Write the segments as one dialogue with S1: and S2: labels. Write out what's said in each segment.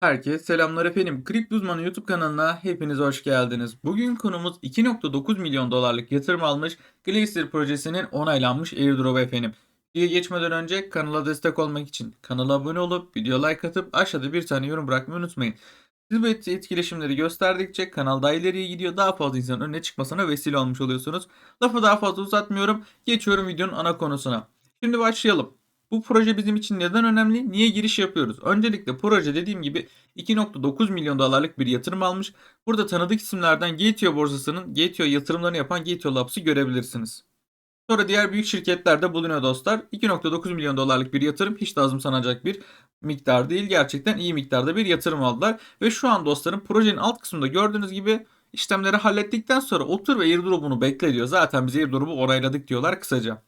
S1: Herkese selamlar efendim. Kripto Uzmanı YouTube kanalına hepiniz hoş geldiniz. Bugün konumuz 2.9 milyon dolarlık yatırım almış Glacier projesinin onaylanmış airdrop'u efendim. Videoya geçmeden önce kanala destek olmak için kanala abone olup video like atıp aşağıda bir tane yorum bırakmayı unutmayın. Siz bu etkileşimleri gösterdikçe kanal daha ileriye gidiyor. Daha fazla insanın önüne çıkmasına vesile olmuş oluyorsunuz. Lafı daha fazla uzatmıyorum. Geçiyorum videonun ana konusuna. Şimdi başlayalım. Bu proje bizim için neden önemli? Niye giriş yapıyoruz? Öncelikle proje dediğim gibi 2.9 milyon dolarlık bir yatırım almış. Burada tanıdık isimlerden Gateo borsasının Gateo yatırımlarını yapan Gateo Labs'ı görebilirsiniz. Sonra diğer büyük şirketler de bulunuyor dostlar. 2.9 milyon dolarlık bir yatırım hiç de azımsanacak bir miktar değil. Gerçekten iyi miktarda bir yatırım aldılar. Ve şu an dostlarım projenin alt kısmında gördüğünüz gibi işlemleri hallettikten sonra otur ve airdrop'unu bekle diyor. Zaten biz airdrop'u onayladık diyorlar kısaca.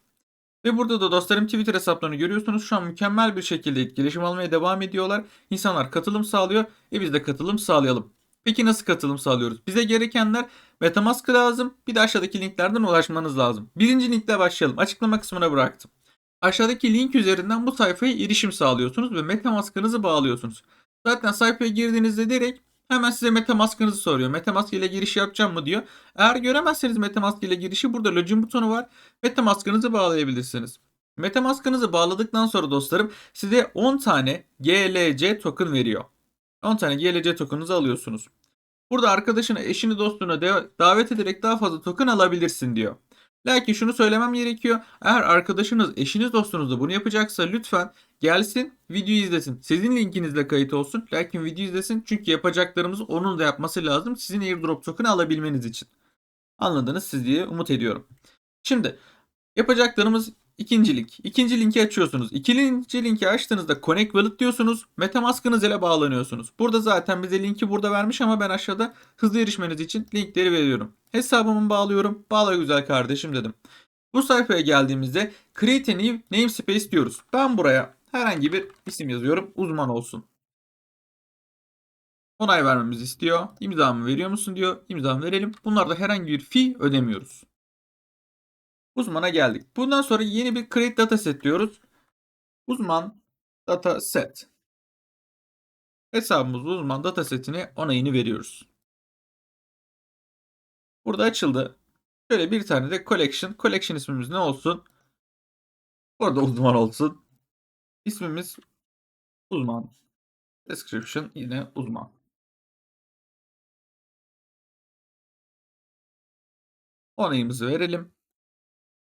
S1: Ve burada da dostlarım Twitter hesaplarını görüyorsunuz. Şu an mükemmel bir şekilde etkileşim almaya devam ediyorlar. İnsanlar katılım sağlıyor ve biz de katılım sağlayalım. Peki nasıl katılım sağlıyoruz? Bize gerekenler Metamask lazım. Bir de aşağıdaki linklerden ulaşmanız lazım. Birinci linkle başlayalım. Açıklama kısmına bıraktım. Aşağıdaki link üzerinden bu sayfaya erişim sağlıyorsunuz ve Metamask'ınızı bağlıyorsunuz. Zaten sayfaya girdiğinizde direkt hemen size Metamask'ınızı soruyor. Metamask ile giriş yapacağım mı diyor. Eğer göremezseniz Metamask ile girişi burada login butonu var. Metamask'ınızı bağlayabilirsiniz. Metamask'ınızı bağladıktan sonra dostlarım size 10 tane GLC token veriyor. 10 tane GLC token'ınızı alıyorsunuz. Burada arkadaşını, eşini, dostuna de- davet ederek daha fazla token alabilirsin diyor. Lakin şunu söylemem gerekiyor. Eğer arkadaşınız, eşiniz, dostunuz da bunu yapacaksa lütfen gelsin, videoyu izlesin. Sizin linkinizle kayıt olsun. Lakin video izlesin. Çünkü yapacaklarımızı onun da yapması lazım. Sizin airdrop token alabilmeniz için. Anladınız siz diye umut ediyorum. Şimdi yapacaklarımız ikinci link. İkinci linki açıyorsunuz. İkinci linki açtığınızda Connect Wallet diyorsunuz. Metamask'ınız ile bağlanıyorsunuz. Burada zaten bize linki burada vermiş ama ben aşağıda hızlı erişmeniz için linkleri veriyorum. Hesabımı bağlıyorum. Bağla güzel kardeşim dedim. Bu sayfaya geldiğimizde Create a New Namespace diyoruz. Ben buraya herhangi bir isim yazıyorum. Uzman olsun. Onay vermemizi istiyor. İmzamı veriyor musun diyor. İmzamı verelim. Bunlarda herhangi bir fee ödemiyoruz. Uzmana geldik. Bundan sonra yeni bir create dataset diyoruz. Uzman dataset. Hesabımız uzman datasetine onayını veriyoruz. Burada açıldı. Şöyle bir tane de collection. Collection ismimiz ne olsun? Burada uzman olsun. İsmimiz uzman. Description yine uzman. Onayımızı verelim.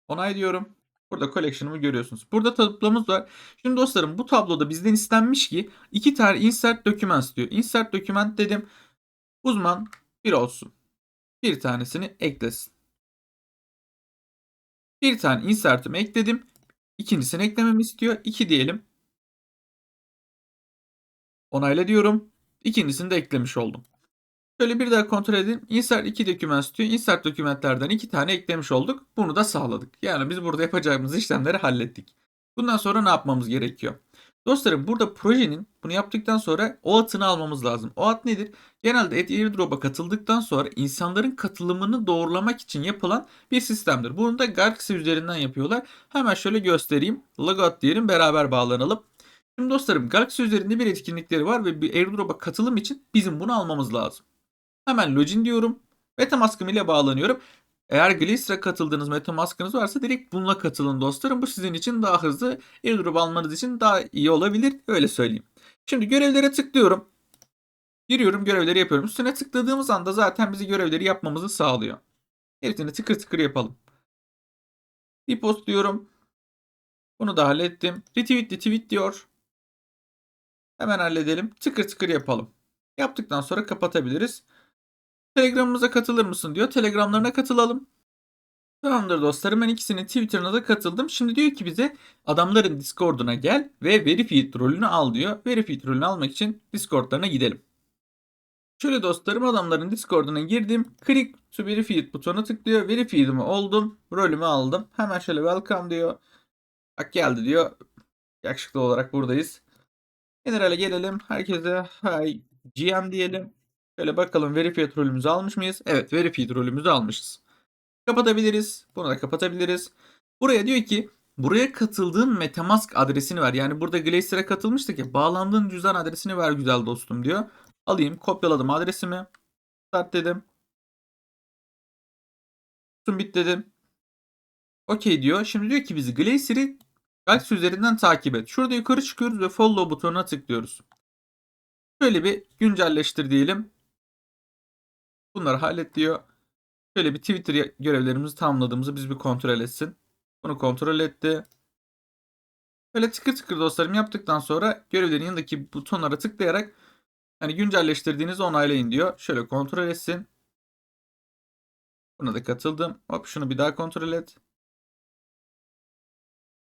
S1: Onay diyorum. Burada collection'ımı görüyorsunuz. Burada tablomuz var. Şimdi dostlarım bu tabloda bizden istenmiş ki iki tane insert documents diyor. Insert document dedim. Uzman bir olsun. Bir tanesini eklesin. Bir tane insert'ımı ekledim. İkincisini eklememi istiyor. 2 diyelim. Onayla diyorum. İkincisini de eklemiş oldum. Şöyle bir daha kontrol edin. Insert 2 documents diyor. Insert dokümentlerden 2 tane eklemiş olduk. Bunu da sağladık. Yani biz burada yapacağımız işlemleri hallettik. Bundan sonra ne yapmamız gerekiyor? Dostlarım burada projenin bunu yaptıktan sonra o almamız lazım. O nedir? Genelde airdrop'a katıldıktan sonra insanların katılımını doğrulamak için yapılan bir sistemdir. Bunu da Galaxy üzerinden yapıyorlar. Hemen şöyle göstereyim. Logout diyelim beraber bağlanalım. Şimdi dostlarım Galaxy üzerinde bir etkinlikleri var ve bir airdrop'a katılım için bizim bunu almamız lazım. Hemen login diyorum. Metamask'ım ile bağlanıyorum. Eğer Glycer'a katıldığınız Metamask'ınız varsa direkt bununla katılın dostlarım. Bu sizin için daha hızlı airdrop almanız için daha iyi olabilir. Öyle söyleyeyim. Şimdi görevlere tıklıyorum. Giriyorum görevleri yapıyorum. Üstüne tıkladığımız anda zaten bizi görevleri yapmamızı sağlıyor. Hepsini tıkır tıkır yapalım. Repost diyorum. Bunu da hallettim. Retweet retweet diyor. Hemen halledelim. Tıkır tıkır yapalım. Yaptıktan sonra kapatabiliriz. Telegramımıza katılır mısın diyor. Telegramlarına katılalım. Tamamdır dostlarım ben ikisinin Twitter'ına da katıldım. Şimdi diyor ki bize adamların Discord'una gel ve Verified rolünü al diyor. Verified rolünü almak için Discord'larına gidelim. Şöyle dostlarım adamların Discord'una girdim. Click to Verified butona tıklıyor. Verified'imi oldum. Rolümü aldım. Hemen şöyle welcome diyor. Bak geldi diyor. Yakışıklı olarak buradayız. Generale gelelim. Herkese hi GM diyelim. Şöyle bakalım Verified rolümüzü almış mıyız? Evet Verified rolümüzü almışız. Kapatabiliriz. Bunu da kapatabiliriz. Buraya diyor ki buraya katıldığın Metamask adresini ver. Yani burada Glacier'e katılmıştık ya. Bağlandığın cüzdan adresini ver güzel dostum diyor. Alayım kopyaladım adresimi. Start dedim. Bit dedim. Okey diyor. Şimdi diyor ki bizi Glacier'i Galaxy üzerinden takip et. Şurada yukarı çıkıyoruz ve follow butonuna tıklıyoruz. Şöyle bir güncelleştir diyelim. Bunları hallet diyor. Şöyle bir Twitter görevlerimizi tamamladığımızı biz bir kontrol etsin. Bunu kontrol etti. Böyle tıkır tıkır dostlarım yaptıktan sonra görevlerin yanındaki butonlara tıklayarak hani güncelleştirdiğinizi onaylayın diyor. Şöyle kontrol etsin. Buna da katıldım. Hop şunu bir daha kontrol et.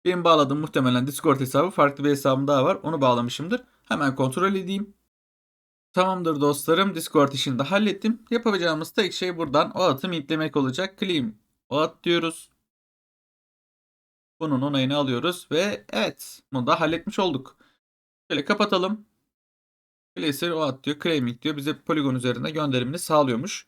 S1: Benim bağladığım muhtemelen Discord hesabı farklı bir hesabım daha var. Onu bağlamışımdır. Hemen kontrol edeyim. Tamamdır dostlarım. Discord işini de hallettim. Yapacağımız tek şey buradan o atı miplemek olacak. Claim o at diyoruz. Bunun onayını alıyoruz ve evet bunu da halletmiş olduk. Şöyle kapatalım. Glacier o at diyor. Claiming diyor. Bize Polygon üzerinde gönderimini sağlıyormuş.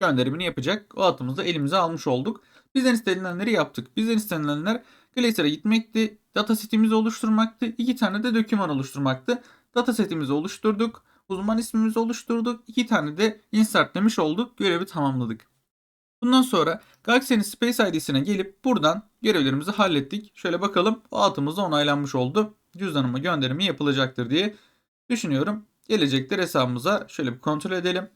S1: Gönderimini yapacak. O atımızı elimize almış olduk. Bizden istenilenleri yaptık. Bizden istenilenler Glacier'a gitmekti. Datasetimizi oluşturmaktı. iki tane de doküman oluşturmaktı. Datasetimizi oluşturduk. Uzman ismimizi oluşturduk. iki tane de insert demiş olduk. Görevi tamamladık. Bundan sonra Galaxy'nin Space ID'sine gelip buradan görevlerimizi hallettik. Şöyle bakalım altımızda onaylanmış oldu. Cüzdanıma gönderimi yapılacaktır diye düşünüyorum. Gelecektir hesabımıza şöyle bir kontrol edelim.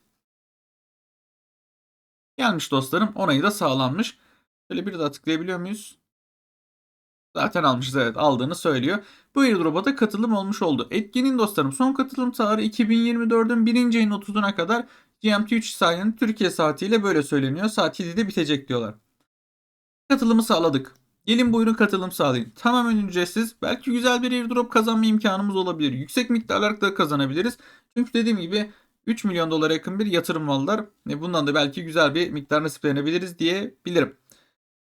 S1: Gelmiş dostlarım onayı da sağlanmış. Şöyle bir daha tıklayabiliyor muyuz? Zaten almışız evet aldığını söylüyor. Bu airdrop'a da katılım olmuş oldu. Etkinliğin dostlarım son katılım tarihi 2024'ün 1. ayın 30'una kadar GMT 3 saatinin Türkiye saatiyle böyle söyleniyor. Saat 7'de bitecek diyorlar. Katılımı sağladık. Gelin buyurun katılım sağlayın. Tamamen ücretsiz. Belki güzel bir airdrop kazanma imkanımız olabilir. Yüksek miktarlar da kazanabiliriz. Çünkü dediğim gibi 3 milyon dolara yakın bir yatırım aldılar. Bundan da belki güzel bir miktar nasiplenebiliriz diye bilirim.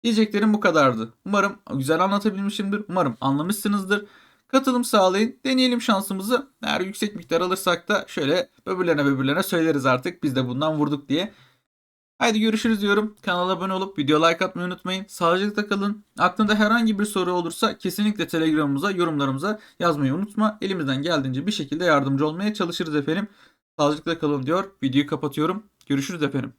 S1: Diyeceklerim bu kadardı. Umarım güzel anlatabilmişimdir. Umarım anlamışsınızdır. Katılım sağlayın. Deneyelim şansımızı. Eğer yüksek miktar alırsak da şöyle böbürlerine böbürlerine söyleriz artık. Biz de bundan vurduk diye. Haydi görüşürüz diyorum. Kanala abone olup video like atmayı unutmayın. Sağlıcakla kalın. Aklında herhangi bir soru olursa kesinlikle telegramımıza, yorumlarımıza yazmayı unutma. Elimizden geldiğince bir şekilde yardımcı olmaya çalışırız efendim. Sağlıcakla kalın diyor. Videoyu kapatıyorum. Görüşürüz efendim.